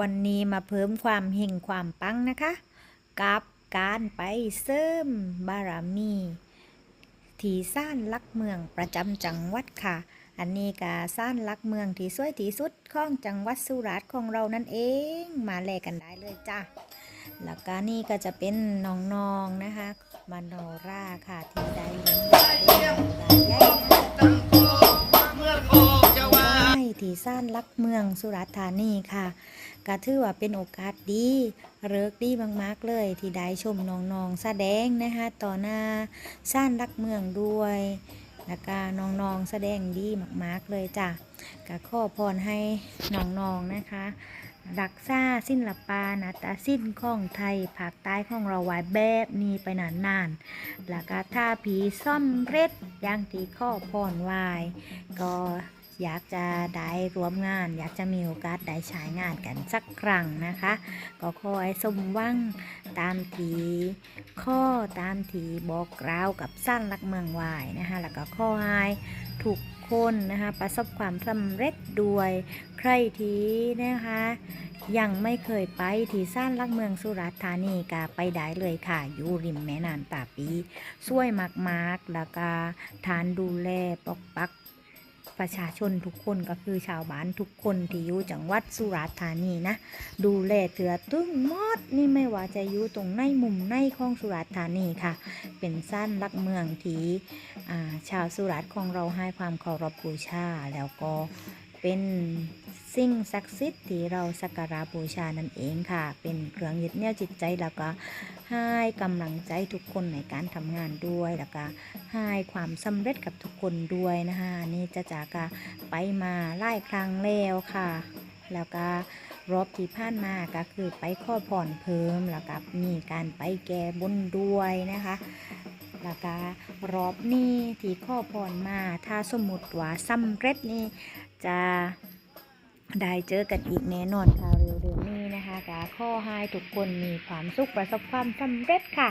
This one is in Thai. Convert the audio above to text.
วันนี้มาเพิ่มความเฮงความปังนะคะ กับการไปเสริมบารมี ที่ซ่านลักเมืองประจำจังหวัดค่ะ อันนี้กาซ่านลักเมืองที่สวยที่สุดของจังหวัดสุราษฎร์ของเรานั่นเองมาแลกกันได้เลยจ้าแล้วก็นี่ก็จะเป็นน้องๆนะคะมโนราค่ะที่ ที่ซ่านลักเมืองสุราษฎร์ธานีค่ะก็ถือว่าเป็นโอกาสดีเลิกดีมากๆเลย ที่ได้ชมน้องๆแสดงนะคะต่อหน้าซ่านลักเมืองด้วยแล้วก็น้องๆแสดงดีมากๆเลยจ้ะก็ขอพรให้น้องๆนะคะรักษาสิ้นละปานาตาสิ้นของไทยภาคใต้ของเราไว้แบบนี้ไปนานๆ แล้วก็ถ้าผีซ่อมเร็จอย่างที่ข้อพรไวายก็ อยากจะได้ร่วมงาน อยากจะมีโอกาสได้ใช้งานกันสักครั้งนะคะ ก็ขอให้สมหวังตามทีข้อตามทีบอกกล่าวกับสั้นรักเมืองวายนะคะแล้วก็ข้อให้ทุกคนนะคะประสบความสำเร็จด้วยใครทีนะคะยังไม่เคยไปที่ซ่านลักเมืองสุราษฎร์ธานีก็ไปได้เลยค่ะ อยู่ริมแม่น้ำตาปีสวยมากๆ แล้วก็ทานดูแลปกปัก ประชาชนทุกคนก็คือชาวบ้านทุกคนที่อยู่จังหวัดสุราษฎร์ธานีนะ ดูแลเถือตึงหมดนี่ไม่ว่าจะอยู่ตรงในมุมในของสุราษฎร์ธานีค่ะ เป็นสั้นลักเมืองที่ชาวสุราษฎร์ของเราให้ความเคารพบูชาแล้วก็ เป็นสิ่งศักดิ์สิทธิ์ที่เราสักการะบูชานั่นเองค่ะ เป็นเครื่องยึดเหนี่ยวจิตใจแล้วก็ให้กำลังใจทุกคนในการทำงานด้วยแล้วก็ให้ความสำเร็จกับทุกคนด้วยนะคะนี่จะจากะไปมาไล่ครั้งแล้วค่ะ แล้วก็รอบที่ผ่านมาก็คือไปข้อผ่อนเพิ่มแล้วก็มีการไปแก้บนด้วยนะคะแล้วก็รอบนี้ที่ข้อพรมา ถ้าสมมติว่าสำเร็จนี่ จะได้เจอกันอีกแน่นอนค่ะเร็วๆนี้นะคะกาข้อให้ทุกคนมีความสุขประสบความสำเร็จค่ะ